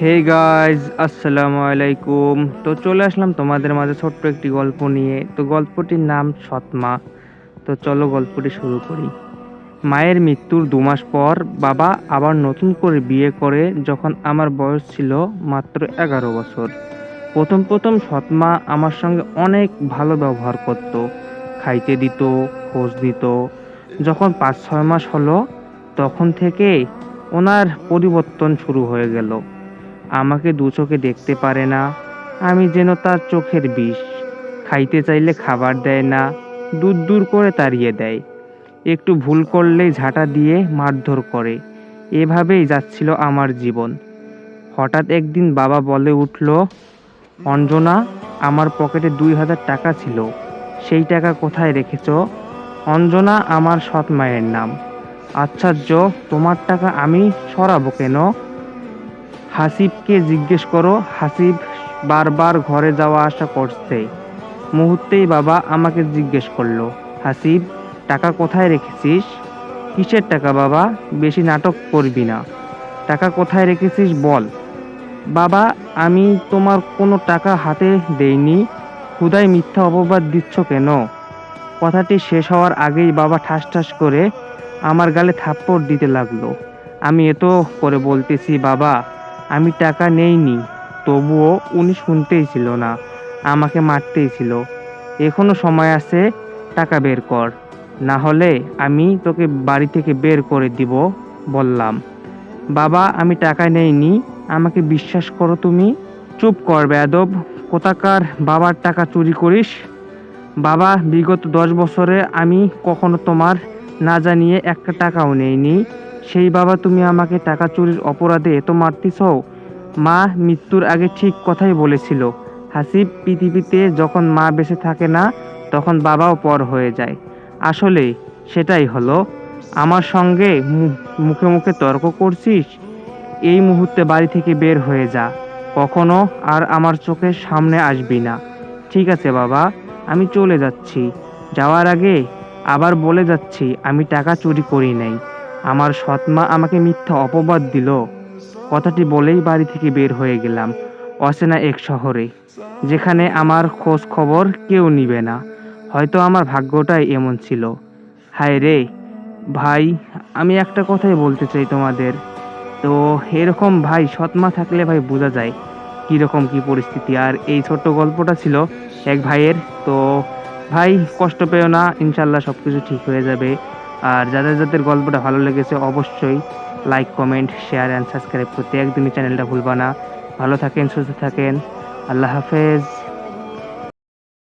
Hey guys আসসালামু আলাইকুম তো চলে আসলাম তোমাদের মাঝে ছোট্ট একটি গল্প নিয়ে। তো গল্পটির নাম সৎমা। তো চলো গল্পটি শুরু করি। মায়ের মৃত্যুর দু মাস পর বাবা আবার নতুন করে বিয়ে করে যখন আমার বয়স ছিল মাত্র এগারো বছর। প্রথম প্রথম সৎমা আমার সঙ্গে অনেক ভালো ব্যবহার করত। খাইতে দিত, খোঁজ দিত যখন পাঁচ ছয় মাস হলো, তখন থেকে ওনার পরিবর্তন শুরু হয়ে গেল। আমাকে দু চোখে দেখতে পারে না। আমি যেন তার চোখের বিষ। খাইতে চাইলে খাবার দেয় না দূর দূর করে তাড়িয়ে দেয়। একটু ভুল করলেই ঝাঁটা দিয়ে মারধর করে। এভাবেই যাচ্ছিল আমার জীবন। হঠাৎ একদিন বাবা বলে উঠল, অঞ্জনা, আমার পকেটে দুই হাজার টাকা ছিল। সেই টাকা কোথায় রেখেছ? অঞ্জনা, আমার সৎ মায়ের নাম। আশ্চর্য তোমার টাকা আমি সরাবো কেন? হাসিবকে জিজ্ঞেস করো, হাসিব বারবার ঘরে যাওয়া আসা করছে। মুহূর্তেই বাবা আমাকে জিজ্ঞেস করল, হাসিব, টাকা কোথায় রেখেছিস? কিসের টাকা বাবা? বেশি নাটক করবি না। টাকা কোথায় রেখেছিস বল। বাবা, আমি তোমার কোনো টাকা হাতে দেইনি। খুদাই মিথ্যা অপবাদ দিচ্ছ কেন? কথাটি শেষ হওয়ার আগেই বাবা ঠাস ঠাস করে আমার গালে থাপ্পড় দিতে লাগল। আমি এত করে বলতেছি, বাবা আমি টাকা নেইনি, তবুও উনি শুনতেই ছিল না, আমাকে মারতেই ছিল। এখনও সময় আছে, টাকা বের কর। না হলে আমি তোকে বাড়ি থেকে বের করে দিব, বললাম। বাবা, আমি টাকা নেইনি, আমাকে বিশ্বাস করো তুমি। চুপ কর বেয়াদব, কোথাকার বাবার টাকা চুরি করিস? বাবা, বিগত দশ বছরে আমি কখনো তোমার না জানিয়ে একটা টাকাও নেইনি। সেই বাবা তুমি আমাকে টাকা চুরির অপরাধে এত মারতিস মা মৃত্যুর আগে ঠিক কথাই বলেছিল। হাসিব পৃথিবীতে যখন মা বেঁচে থাকে না, তখন বাবাও পর হয়ে যায়। আসলে সেটাই হলো, আমার সঙ্গে মুখে মুখে তর্ক করছিস? এই মুহূর্তে বাড়ি থেকে বের হয়ে যা। কখনো আর আমার চোখের সামনে আসবি না। ঠিক আছে বাবা, আমি চলে যাচ্ছি। যাওয়ার আগে আবার বলে যাচ্ছি, আমি টাকা চুরি করি নাই। আমার সৎমা আমাকে মিথ্যা অপবাদ দিল। কথাটি বলেই বাড়ি থেকে বের হয়ে গেলাম, অচেনা এক শহরে, যেখানে আমার খোঁজ খবর কেউ নিবে না। হয়তো আমার ভাগ্যটাই এমন ছিল। হায় রে, ভাই, আমি একটা কথাই বলতে চাই তোমাদের। তো এরকম ভাই, সৎমা থাকলে ভাই বোঝা যায় কীরকম কি পরিস্থিতি। আর এই ছোট্ট গল্পটা ছিল এক ভাইয়ের। তো ভাই, কষ্ট পেও না, ইনশাল্লাহ সব কিছু ঠিক হয়ে যাবে। আর যাদের যাদের গল্পটা ভালো লেগেছে, অবশ্যই like comment share and subscribe করতে একদমই চ্যানেলটা ভুলবা না। ভালো থাকেন, সুস্থ থাকেন। আল্লাহ হাফেজ।